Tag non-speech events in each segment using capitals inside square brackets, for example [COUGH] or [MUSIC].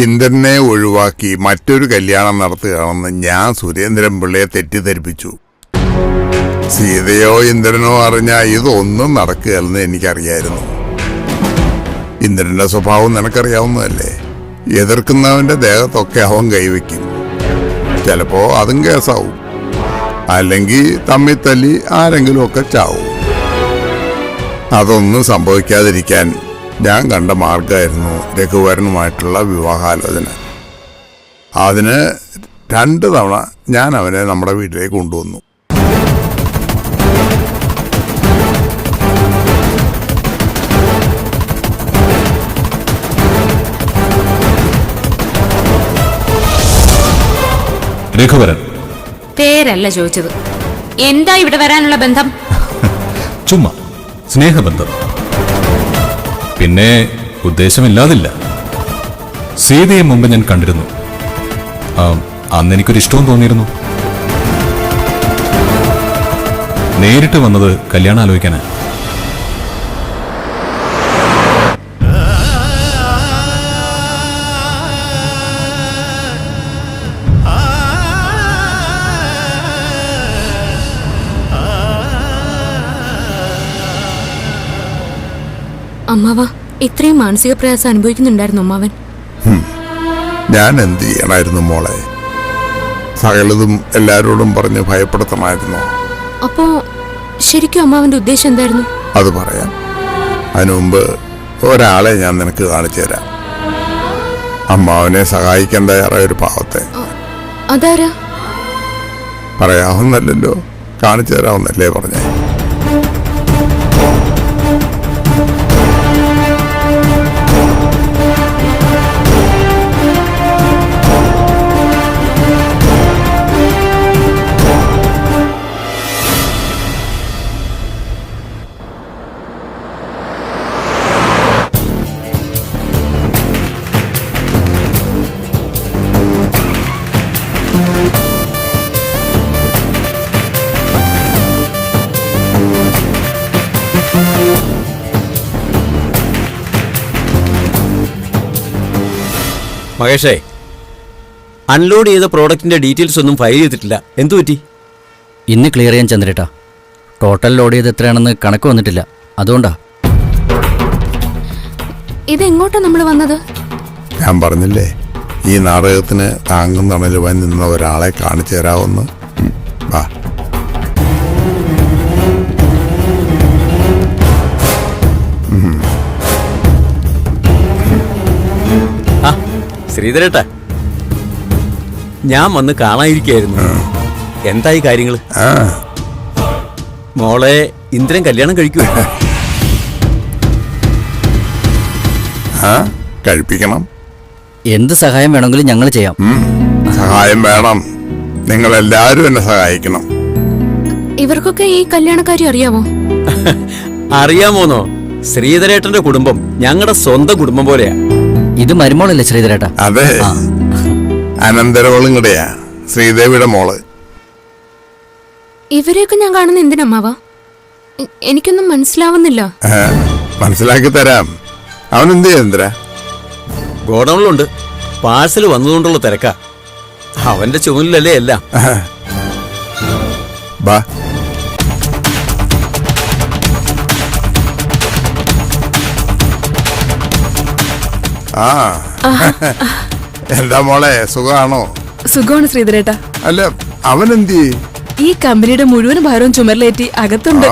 ഇന്ദ്രനെ ഒഴിവാക്കി മറ്റൊരു കല്യാണം നടത്തുകയാണെന്ന് ഞാൻ സുരേന്ദ്രൻ പിള്ളയെ തെറ്റിദ്ധരിപ്പിച്ചു. സീതയോ ഇന്ദ്രനോ അറിഞ്ഞാൽ ഇതൊന്നും നടക്കുകയല്ലെന്ന് എനിക്കറിയായിരുന്നു. ഇന്ദ്രന്റെ സ്വഭാവം നിനക്കറിയാവുന്നതല്ലേ? എതിർക്കുന്നവന്റെ ദേഹത്തൊക്കെ അവൻ കൈവയ്ക്കും. ചിലപ്പോ അതും കേസാവും. അല്ലെങ്കിൽ തമ്മിൽ തല്ലി ആരെങ്കിലും ഒക്കെ ചാവും. അതൊന്നും സംഭവിക്കാതിരിക്കാൻ ഞാൻ കണ്ട മാർഗമായിരുന്നു രഘുവരനുമായിട്ടുള്ള വിവാഹാലോചന. അതിന് രണ്ട് തവണ ഞാൻ അവനെ നമ്മുടെ വീട്ടിലേക്ക് കൊണ്ടുവന്നു. രഘുവരൻ. പേരല്ല ചോദിച്ചത്. എന്താ ഇവിടെ വരാനുള്ള ബന്ധം? [LAUGHS] ചുമ്മാ സ്നേഹബന്ധം. പിന്നെ ഉദ്ദേശമില്ലാതില്ല. സീതയെ മുമ്പ് ഞാൻ കണ്ടിരുന്നു. അന്ന് എനിക്കൊരു ഇഷ്ടവും തോന്നിയിരുന്നു. നേരിട്ട് വന്നത് കല്യാണം ആലോചിക്കാനാ അമ്മാവ ഇത്രയും മാനസിക പ്രയാസം അനുഭവിക്കുന്നുണ്ടായിരുന്നു അമ്മാവൻ. ഞാൻ എന്ത് ചെയ്യണമായിരുന്നു മോളെ? സകലതും എല്ലാരോടും പറഞ്ഞ് ഭയപ്പെടുത്തണമായിരുന്നു? അപ്പോ ശരിക്കും അമ്മാവന്റെ ഉദ്ദേശം എന്തായിരുന്നു? അത് പറയാം. അതിനു മുമ്പ് ഒരാളെ ഞാൻ നിനക്ക് കാണിച്ചു തരാം. അമ്മാവനെ സഹായിക്കാൻ തയ്യാറായ ഒരു പാവത്തെ. അതാരാ? പറയാവുന്നല്ലോ കാണിച്ചു തരാവുന്നല്ലേ പറഞ്ഞേ. മഹേഷേ അൺലോഡ് ചെയ്ത പ്രോഡക്റ്റിന്റെ ഡീറ്റെയിൽസ് ഒന്നും ഫയൽ ചെയ്തിട്ടില്ല. എന്തു പറ്റി? ഇന്ന് ക്ലിയർ ചെയ്യാൻ ചന്ദ്രേട്ടാ ടോട്ടൽ ലോഡ് ചെയ്ത് എത്രയാണെന്ന് കണക്ക് വന്നിട്ടില്ല. അതുകൊണ്ടാ. ഇത് ഇതെങ്ങോട്ടാ നമ്മൾ വന്നത്? ഞാൻ പറഞ്ഞില്ലേ ഈ നാടകത്തിന് താങ്ങും തണലുവാൻ നിന്ന ഒരാളെ കാണിച്ചു തരാമെന്ന് വാ. ശ്രീധരേട്ടാ ഞാൻ വന്ന് കാണാതിരിക്കായിരുന്നു എന്തായി കാര്യങ്ങൾ? ആ. മോളെ ഇന്ദ്രൻ കല്യാണം കഴിക്കൂ കഴിപ്പിക്കണം. എന്ത് സഹായം വേണമെങ്കിലും ഞങ്ങൾ ചെയ്യാം. സഹായം വേണം. നിങ്ങൾ എല്ലാവരും എന്നെ സഹായിക്കണം. ഇവർക്കൊക്കെ ഈ കല്യാണക്കാരി അറിയാമോ? [LAUGHS] അറിയാമോന്നോ? ശ്രീധരേട്ടന്റെ കുടുംബം ഞങ്ങളുടെ സ്വന്തം കുടുംബം പോലെയാ. ഇത് മരുമോളല്ലേ ശ്രീധരേട്ടാ? അതെ. അനന്തരവളും കൂടെയാ ശ്രീദേവിയുടെ മോൾ. ഇവരെയൊക്കെ ഞാൻ കാണുന്ന എന്തിനമ്മാവ? എനിക്കൊന്നും മനസ്സിലാവുന്നില്ല. മനസ്സിലാക്കി തരാം. അവൻ എന്ത് ചെയ്യന്ദ്ര ഗോഡൗണിലുണ്ട്. പാഴ്സൽ വന്നതുകൊണ്ടുള്ള തിരക്കാ. അവന്റെ ചുമലിലല്ലേ എല്ലാം. ബാ. ആ. എന്താ മോളെ സുഖാണോ? സുഖമാണ് ശ്രീധരേട്ട. അല്ല അവൻ എന്തി ഈ കമ്പനിയുടെ മുഴുവൻ ഭാരവും ചുമരിലേറ്റി അകത്തുണ്ട്.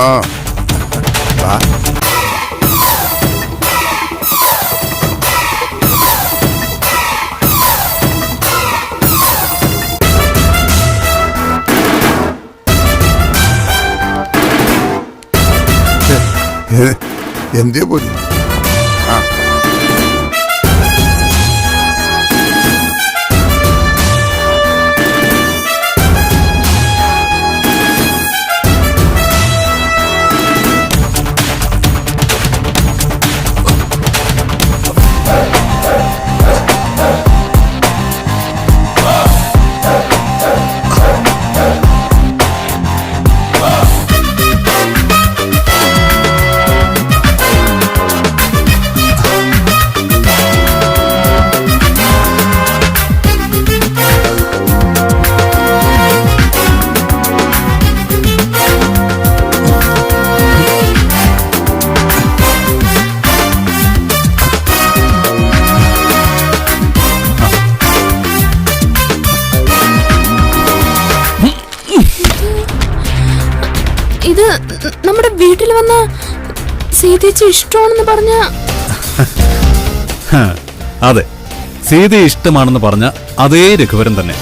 എന്തേ പോലും? സീതേച്ചി ഇഷ്ടമാണെന്ന് പറഞ്ഞ അതെ. സീതയെ ഇഷ്ടമാണെന്ന് പറഞ്ഞ അതേ രഘുവരൻ തന്നെ.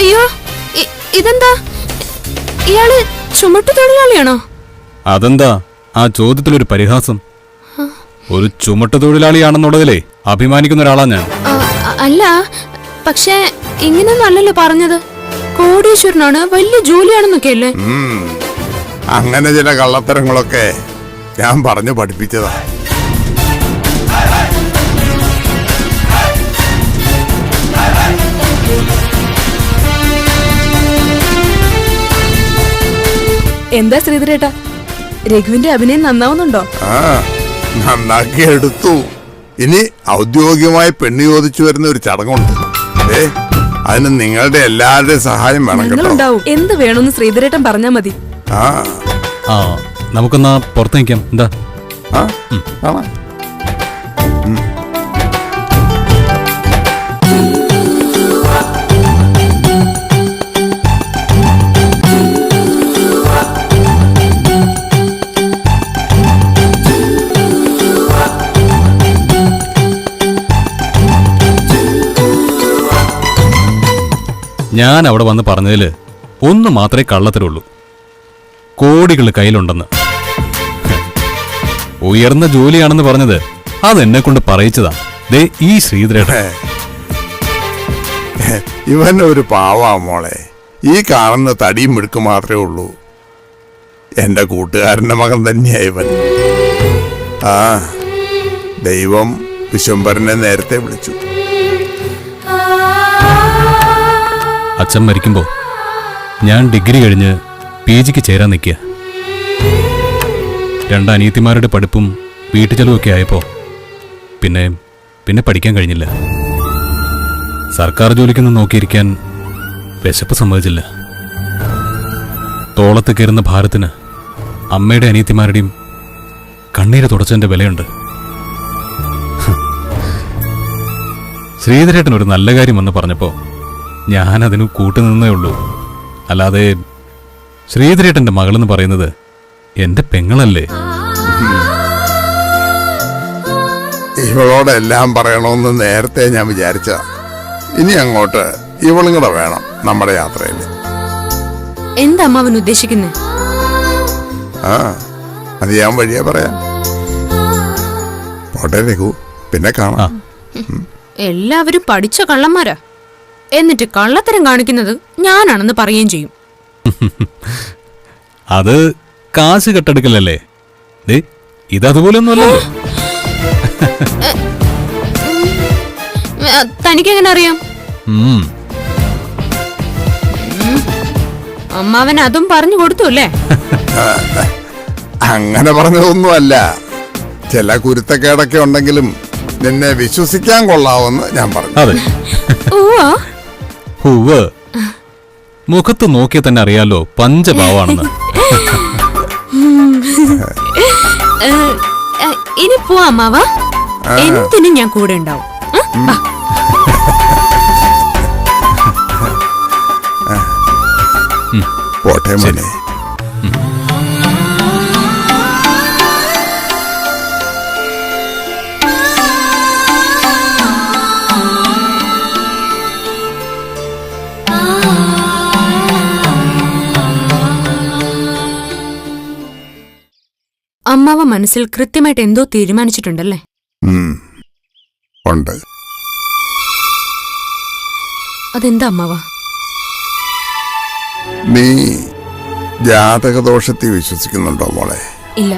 അയ്യോ ഇതെന്താ? ഇയാൾ ചുമട്ടു തൊഴിലാളിയാണോ? അതെന്താ? ആ ചോദ്യത്തിലൊരു പരിഹാസം. ഒരു ചുമട്ട് തൊഴിലാളിയാണെന്നുള്ളതിലേ അഭിമാനിക്കുന്ന ഒരാളാ ഞാൻ. അല്ല പക്ഷേ ഇങ്ങനെയൊന്നും അല്ലല്ലോ പറഞ്ഞത്. കോടീശ്വരനാണ് വലിയ ജോലിയാണെന്നൊക്കെ അല്ലേ. അങ്ങനെ ചില കള്ളത്തരങ്ങളൊക്കെ ഞാൻ പറഞ്ഞു പഠിപ്പിച്ചതാ. എന്താ ശ്രീധരേട്ടാ? രഘുവിന്റെ അഭിനയം നന്നാവുന്നുണ്ടോ? ആ നന്നാക്കി എടുത്തു. ഇനി ഔദ്യോഗികമായി പെണ്ണ് ചോദിച്ചു വരുന്ന ഒരു ചടങ്ങുണ്ട്. അതെ അതിന് നിങ്ങളുടെ എല്ലാവരുടെയും സഹായം വേണം കേട്ടോ. ഞങ്ങളുണ്ടാവും. എന്ത് വേണമെന്ന് ശ്രീധരേട്ടൻ പറഞ്ഞാ മതി. ആ. ആ നമുക്കെന്നാ പുറത്ത് നിൽക്കാം എന്താ? ആ കാണാം. ഞാൻ അവിടെ വന്ന് പറഞ്ഞതിൽ ഒന്ന് മാത്രമേ കള്ളത്തരുള്ളൂ കോടികൾ കയ്യിലുണ്ടെന്ന്. ഉയർന്ന ജോലിയാണെന്ന് പറഞ്ഞത് അതെന്നെ കൊണ്ട് പറയിച്ചതാ. ദേ ഈ ശ്രീധരയുടെ [LAUGHS] ഇവൻ ഒരു പാവാ മോളെ. ഈ കാണുന്ന തടിയും മിടുക്ക് മാത്രമേ ഉള്ളൂ. എന്റെ കൂട്ടുകാരന്റെ മകൻ തന്നെയാ ഇവൻ. ആ ദൈവം വിശ്വംഭരനെ നേരത്തെ വിളിച്ചു. അച്ഛൻ മരിക്കുമ്പോൾ ഞാൻ ഡിഗ്രി കഴിഞ്ഞ് പി ജിക്ക് ചേരാൻ നിൽക്കുക. രണ്ട് അനിയത്തിമാരുടെ പഠിപ്പും വീട്ടു ചെലവൊക്കെ ആയപ്പോൾ പിന്നെ പിന്നെ പഠിക്കാൻ കഴിഞ്ഞില്ല. സർക്കാർ ജോലിക്കൊന്നും നോക്കിയിരിക്കാൻ വിശപ്പ് സമ്മതിച്ചില്ല. തോളത്ത് കയറുന്ന ഭാരത്തിന് അമ്മയുടെ അനിയത്തിമാരുടെയും കണ്ണീര് തുടച്ചതിന്റെ വിലയുണ്ട്. ശ്രീധരേട്ടൻ ഒരു നല്ല കാര്യം വന്ന് പറഞ്ഞപ്പോൾ ഞാൻ അതിന് കൂട്ടുനിന്നേ ഉള്ളൂ. അല്ലാതെ ശ്രീധരേട്ടന്റെ മകളെന്ന് പറയുന്നത് എന്റെ പെങ്ങളല്ലേ? ഇവളോടെല്ലാം പറയണമെന്ന് നേരത്തെ ഞാൻ വിചാരിച്ച ഇനി അങ്ങോട്ട് ഇവളും കൂടെ വേണം നമ്മുടെ യാത്രയിൽ എന്താ അമ്മാവൻ ഉദ്ദേശിക്കുന്നത് ആ അത് ഞാൻ വഴിയാ പറയാം. പോട്ടെ രഘു പിന്നെ കാണാം. എല്ലാവരും പഠിച്ച കള്ളന്മാരാ. എന്നിട്ട് കള്ളത്തരം കാണിക്കുന്നത് ഞാനാണെന്ന് പറയുകയും ചെയ്യും. [LAUGHS] അത് കാശ് കെട്ടെടുക്കലല്ലേ? ദേ ഇതതുപോലൊന്നുമല്ലല്ലോ തനിക്ക് [GASPS] തനിക്കെങ്ങനെ അറിയാം. അമ്മാവൻ അതും പറഞ്ഞു കൊടുത്തു അല്ലേ? [LAUGHS] അങ്ങനെ പറഞ്ഞതൊന്നുമല്ല. ചില കുരുത്തക്കേടൊക്കെ ഉണ്ടെങ്കിലും നിന്നെ വിശ്വസിക്കാൻ കൊള്ളാവെന്ന് ഞാൻ പറഞ്ഞു. ഓ ഹൂവ്. മുഖത്ത് നോക്കിയാൽ തന്നെ അറിയാലോ പഞ്ചഭാവാണെന്ന്. ഇനി പോവാ അമ്മാവ. എന്തിനും ഞാൻ കൂടെ ഉണ്ടാവും. പോട്ടെ മോനെ. അമ്മാവ മനസ്സിൽ കൃത്യമായിട്ട് എന്തോ തീരുമാനിച്ചിട്ടുണ്ടല്ലേ. ഉണ്ട്. അതെന്താ അമ്മാവ? നീ ജാതകദോഷത്തെ വിശ്വസിക്കുന്നുണ്ടോ മോളെ? ഇല്ല.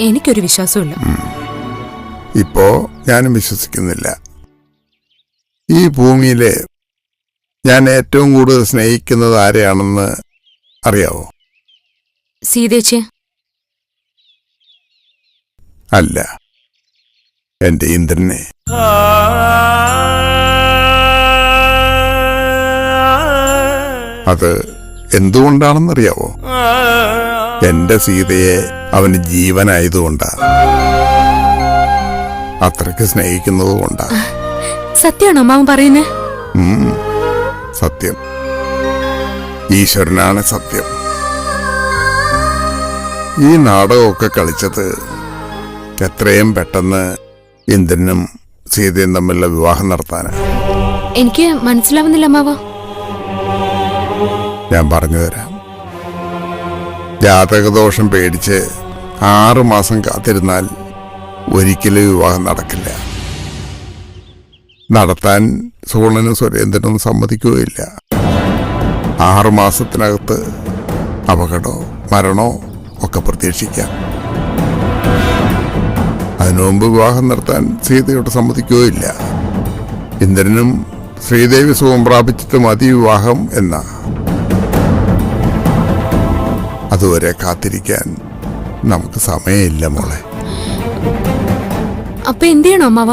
എനിക്കൊരു വിശ്വാസമില്ല ഇപ്പോ ഞാനും വിശ്വസിക്കുന്നില്ല. ഈ ഭൂമിയിൽ ഞാൻ ഏറ്റവും കൂടുതൽ സ്നേഹിക്കുന്നത് ആരെയാണെന്ന് അറിയാവോ? സീതേച്ചി അല്ല. എന്റെ ഇന്ദ്രനെ. അത് എന്തുകൊണ്ടാണെന്നറിയാവോ? എന്റെ സീതയെ അവന് ജീവനായതുകൊണ്ടാ. അത്രയ്ക്ക് സ്നേഹിക്കുന്നത് കൊണ്ടാണ് സത്യമാണോ അമ്മാവൻ പറയുന്നേ? സത്യം. ഈശ്വരനാണ് സത്യം. ഈ നാടകമൊക്കെ കളിച്ചത് എത്രയും പെട്ടെന്ന് ഇന്ദ്രനും സീതയും തമ്മിലുള്ള വിവാഹം നടത്താനാണ് എനിക്ക് മനസ്സിലാവുന്നില്ല അമ്മാവ? ഞാൻ പറഞ്ഞു തരാം. ജാതകദോഷം പേടിച്ച് ആറു മാസം കാത്തിരുന്നാൽ ഒരിക്കലും വിവാഹം നടക്കില്ല. നടത്താൻ സോണനും സുരേന്ദ്രനും സമ്മതിക്കുകയില്ല. ആറു മാസത്തിനകത്ത് അപകടമോ മരണോ ഒക്കെ പ്രതീക്ഷിക്കാം. അതിനു മുമ്പ് വിവാഹം നടത്താൻ സീതയോട് സമ്മതിക്കുകയില്ല. ഇന്ദ്രനും ശ്രീദേവി സുഖം പ്രാപിച്ചിട്ട് മതി വിവാഹം എന്ന. അതുവരെ കാത്തിരിക്കാൻ നമുക്ക് സമയമില്ല മോളെ. അപ്പൊ എന്ത് ചെയ്യണോ അമ്മാവ?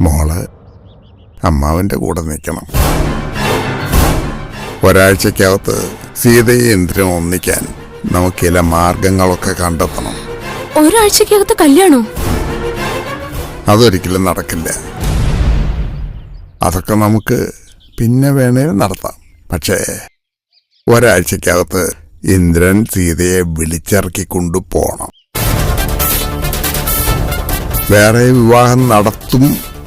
മോൾ അമ്മാവന്റെ കൂടെ നിൽക്കണം. ഒരാഴ്ചക്കകത്ത് സീതയെ ഇന്ദ്രനും ഒന്നിക്കാൻ നമുക്ക് ചില മാർഗങ്ങളൊക്കെ കണ്ടെത്തണം. ഒരാഴ്ചക്കകത്ത് കല്യാണോ? അതൊരിക്കലും നടക്കില്ല. അതൊക്കെ നമുക്ക് പിന്നെ വേണേൽ നടത്താം. പക്ഷേ ഒരാഴ്ചക്കകത്ത് ഇന്ദ്രൻ സീതയെ വിളിച്ചിറക്കി കൊണ്ടുപോകണം വേറെ വിവാഹം നടത്തും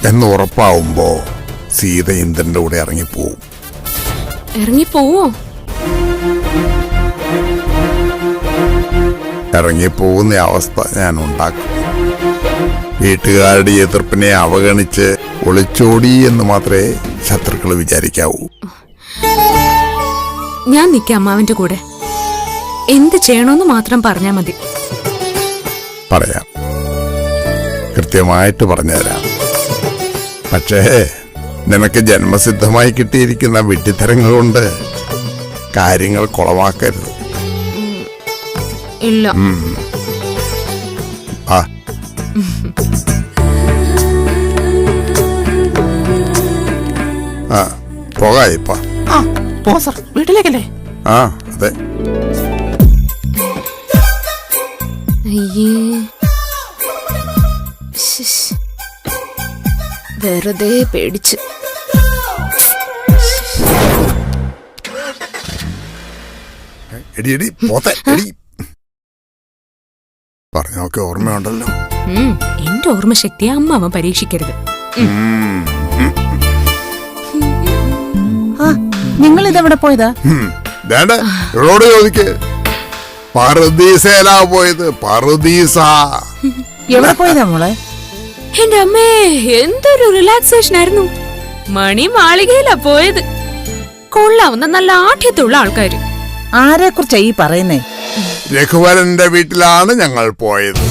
എന്ന് ഉറപ്പാവുമ്പോ സീത ഇന്ദ്രന്റെ കൂടെ ഇറങ്ങിപ്പോവും. ഇറങ്ങി ഇറങ്ങിപ്പോകുന്ന അവസ്ഥ ഞാൻ ഉണ്ടാക്കും വീട്ടുകാരുടെ എതിർപ്പിനെ അവഗണിച്ച് ഒളിച്ചോടി എന്ന് മാത്രമേ ശത്രുക്കൾ വിചാരിക്കാവൂ. ഞാൻ നിൽക്കാം അമ്മാവിന്റെ കൂടെ. എന്ത് ചെയ്യണമെന്ന് മാത്രം പറഞ്ഞാ മതി. പറയാം. കൃത്യമായിട്ട് പറഞ്ഞുതരാം. പക്ഷേ നിനക്ക് ജന്മസിദ്ധമായി കിട്ടിയിരിക്കുന്ന വിഡ്ഢിത്തരങ്ങൾ കൊണ്ട് കാര്യങ്ങൾ കുളമാക്കരുത്. ഇല്ല. ആ. ആ പോകായിപ്പ ആ പോ സർ വീട്ടിലേക്കല്ലേ? ആ അതെ. അയ്യേ. വെറുതെ പേടിച്ച്. എടി എടി പോത്തെ എടി. പറഞ്ഞൊക്കെ ഓർമ്മയുണ്ടല്ലോ. എന്റെ അമ്മ അവൻ പരീക്ഷിക്കരുത്. ആ നിങ്ങൾ ഇതെവിടെ പോയതാ. വേണ്ട ഇവളോട് ചോദിക്ക്. പറുദീസയിലാ പോയത് പറുദീസ. എവിടെ പോയതാ മോളെ? എന്റെ അമ്മേ എന്തൊരു റിലാക്സേഷൻ ആയിരുന്നു. മണി മാളികയിലാ പോയത്. കൊള്ളാവുന്ന നല്ല ആഠ്യത്തുള്ള ആൾക്കാര്. ആരെ കുറിച്ചാ ഈ പറയുന്നേ? രഘുവരന്റെ വീട്ടിലാണ് ഞങ്ങൾ പോയത്.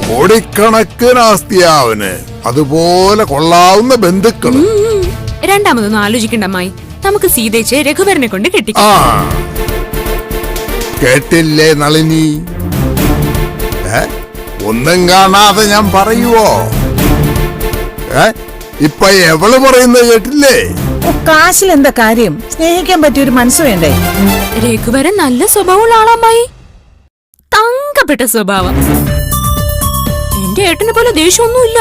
കോടിക്കണക്കിന് ആസ്തിയാവന് അതുപോലെ കൊള്ളാവുന്ന ബന്ധുക്കൾ രണ്ടാമതൊന്നും ആലോചിക്കണ്ട അമ്മായി. നമുക്ക് സീതേച്ച് രഘുവരനെ കൊണ്ട് ആ. കെട്ടിക്കാം കേട്ടില്ലേ നളിനി? ഏ? ഒന്നും കാണാതെ ഞാൻ പറയുവോ? ഏ? ഇപ്പൊ എവൾ പറയുന്നത് കേട്ടില്ലേ? ഓ, കാശിൽ എന്താ കാര്യം? സ്നേഹിക്കാൻ പറ്റിയ ഒരു മനസ്സ് വേണ്ടേ? രഘുവരൻ നല്ല സ്വഭാവമുള്ള ആളമ്മായി തങ്കപ്പെട്ട സ്വഭാവം. എന്റെ ഏട്ടനെ പോലെ ദേഷ്യമൊന്നുമില്ല.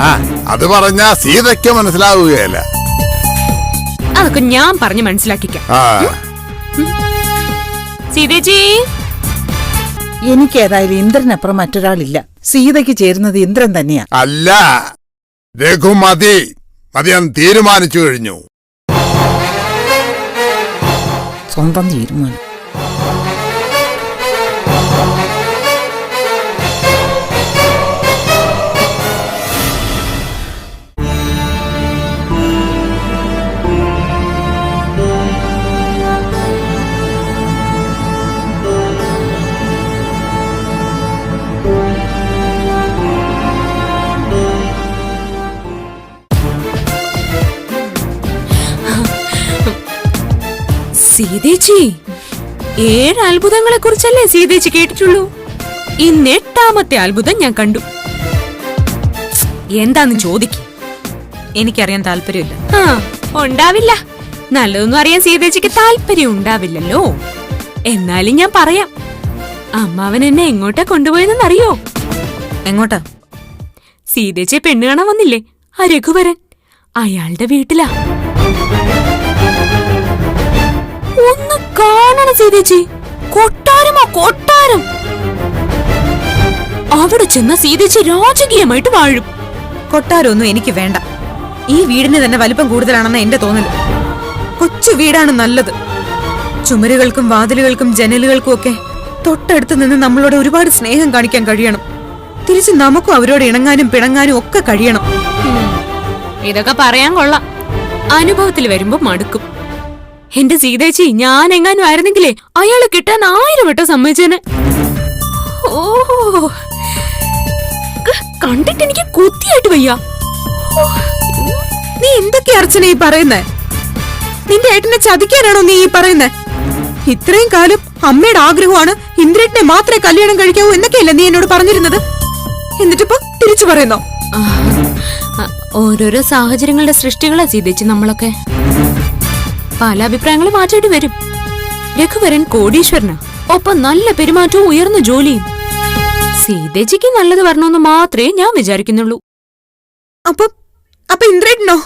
ആ അത് പറഞ്ഞാ സീതയ്ക്ക് മനസ്സിലാവുകയല്ല. അതൊക്കെ ഞാൻ പറഞ്ഞ് മനസ്സിലാക്കിക്കാം. ആ. സീതേച്ചി. എനിക്ക് ഏതായാലും ഇന്ദ്രനപ്പുറം മറ്റൊരാളില്ല. സീതയ്ക്ക് ചേരുന്നത് ഇന്ദ്രൻ തന്നെയാ. അല്ല രഘുമതി അത് ഞാൻ തീരുമാനിച്ചു കഴിഞ്ഞു. സ്വന്തം തീരുമാനം. സീതേച്ചി ഏഴ് അത്ഭുതങ്ങളെ കുറിച്ചല്ലേ സീതേച്ചി കേട്ടിട്ടുള്ളൂ? ഇന്ന് എട്ടാമത്തെ അത്ഭുതം ഞാൻ കണ്ടു. എന്താന്ന് ചോദിക്കും. എനിക്കറിയാൻ താല്പര്യമില്ല. ആ ഉണ്ടാവില്ല. നല്ലതൊന്നും അറിയാൻ സീതേച്ചിക്ക് താല്പര്യം ഉണ്ടാവില്ലല്ലോ. എന്നാലും ഞാൻ പറയാം. അമ്മാവൻ എന്നെ എങ്ങോട്ടാ കൊണ്ടുപോയതെന്നറിയോ? എങ്ങോട്ടാ? സീതേച്ചെ പെണ്ണ് കാണാൻ വന്നില്ലേ? ആ രഘുവരൻ. അയാളുടെ വീട്ടിലാ. ഒന്ന് കാണണം സീതേച്ചി. കൊട്ടാരമോ കൊട്ടാരം? അവിടെ ചെന്ന സീതേച്ചി രാജകീയമായിട്ട് വാഴും. കൊട്ടാരമൊന്നും എനിക്ക് വേണ്ട. ഈ വീടിന് തന്നെ വലിപ്പം കൂടുതലാണെന്ന് എന്റെ തോന്നൽ. കൊച്ചു വീടാണ് നല്ലത്. ചുമരുകൾക്കും വാതിലുകൾക്കും ജനലുകൾക്കും ഒക്കെ തൊട്ടടുത്ത് നിന്ന് നമ്മളോട് ഒരുപാട് സ്നേഹം കാണിക്കാൻ കഴിയണം. തിരിച്ച് നമുക്കും അവരോട് ഇണങ്ങാനും പിണങ്ങാനും ഒക്കെ കഴിയണം. ഇതൊക്കെ പറയാൻ കൊള്ളാം. അനുഭവത്തിൽ വരുമ്പോ മടുക്കും. എന്റെ സീതേച്ചി ഞാൻ എങ്ങാനും ആയിരുന്നെങ്കിലേ അയാളെ കിട്ടാൻ ആയിരം വട്ടം സമ്മതിച്ചേനെ. ഓ. കണ്ടിട്ട് എനിക്ക് കുത്തിയായിട്ട് വയ്യ. നീ എന്തൊക്കെ അർച്ചന ഈ പറയുന്നേ? നിന്റെ ഏട്ടനെ ചതിക്കാനാണോ നീ ഈ പറയുന്നേ? ഇത്രയും കാലം അമ്മയുടെ ആഗ്രഹമാണ് ഇന്ദ്രേട്ടനെ മാത്രമേ കല്യാണം കഴിക്കാവൂ എന്നൊക്കെയല്ലേ നീ എന്നോട് പറഞ്ഞിരുന്നത്? എന്നിട്ടിപ്പോ തിരിച്ചു പറയുന്നോ? ആ, ഓരോരോ സാഹചര്യങ്ങളുടെ സൃഷ്ടികളാ സീതേച്ചി നമ്മളൊക്കെ. പല അഭിപ്രായങ്ങളും മാറ്റേണ്ടി വരും. രഘുവരൻ കോടീശ്വരന് ഒപ്പം നല്ല പെരുമാറ്റവും ഉയർന്ന ജോലിയും. സീതേജിക്ക് നല്ലത് വരണമെന്ന് മാത്രമേ ഞാൻ വിചാരിക്കുന്നുള്ളൂ. അപ്പൊ അപ്പൊ ഇന്ദ്രേട്ടനോ?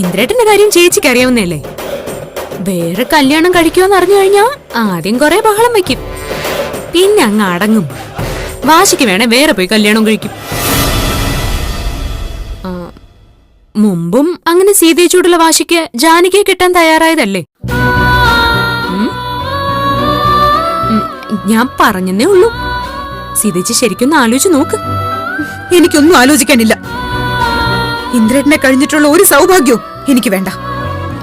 ഇന്ദ്രേട്ടന്റെ കാര്യം ചേച്ചിക്ക് അറിയാവുന്നല്ലേ വേറെ കല്യാണം കഴിക്കുമെന്ന് അറിഞ്ഞു കഴിഞ്ഞാ ആദ്യം കുറെ ബഹളം വയ്ക്കും പിന്നെ അങ്ങ് അടങ്ങും. വാശിക്ക് വേണേ വേറെ പോയി കല്യാണം കഴിക്കും. മുമ്പും അങ്ങനെ സീതേച്ചോടുള്ള വാശിക്ക് ജാനകിയെ കിട്ടാൻ തയ്യാറായതല്ലേ? ഞാൻ പറഞ്ഞെന്നേ ഉള്ളൂ. സീതേച്ചി ശരിക്കൊന്ന് ആലോചിച്ച് നോക്ക്. എനിക്കൊന്നും ആലോചിക്കാനില്ല. ഇന്ദ്രനെ കഴിഞ്ഞിട്ടുള്ള ഒരു സൗഭാഗ്യവും എനിക്ക് വേണ്ട.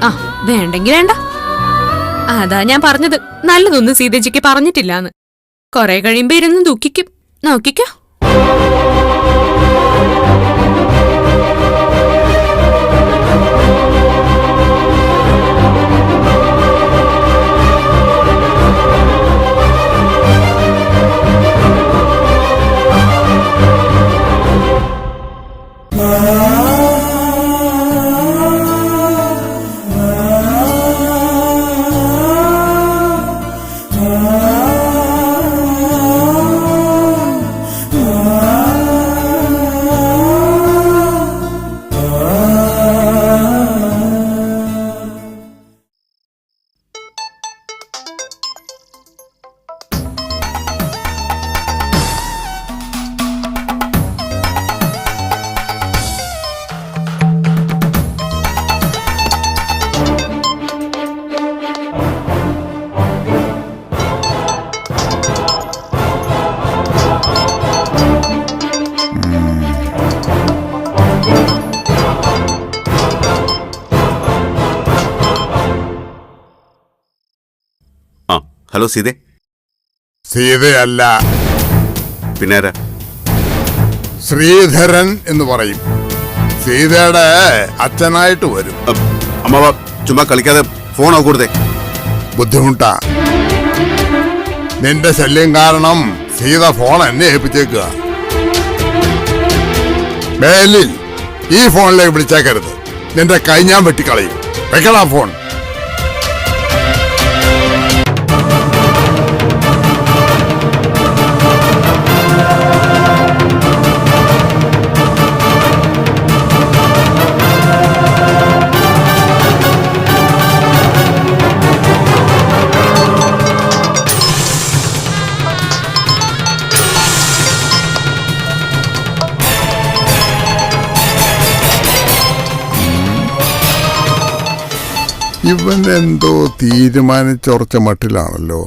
ആ വേണ്ടെങ്കിൽ വേണ്ട. അതാ ഞാൻ പറഞ്ഞത്. നല്ലതൊന്നും സീതജിക്ക് പറഞ്ഞിട്ടില്ലാന്ന്. കൊറേ കഴിയുമ്പോ ഇരുന്ന് ദുഃഖിക്കും. നോക്കിക്കോ. ഹലോ സീതേ. സീതയല്ല. പിന്നെ ആരാ ശ്രീധരൻ എന്ന് പറയും. സീതയുടെ അച്ഛനായിട്ട് വരും. അമ്മാവ ചുമ്മാ കളിക്കാതെ ഫോൺ ആക്കൂടെ ബുദ്ധിമുട്ടാ. നിന്റെ ശല്യം കാരണം സീത ഫോൺ എന്നെ ഏൽപ്പിച്ചേക്കുക മേലിൽ ഈ ഫോണിലേക്ക് വിളിച്ചേക്കരുത്. നിന്റെ കൈ ഞാൻ വെട്ടിക്കളയും. വെക്കടാ ഫോൺ എന്തോ തീരുമാനിച്ചുറച്ച മട്ടിലാണല്ലോ.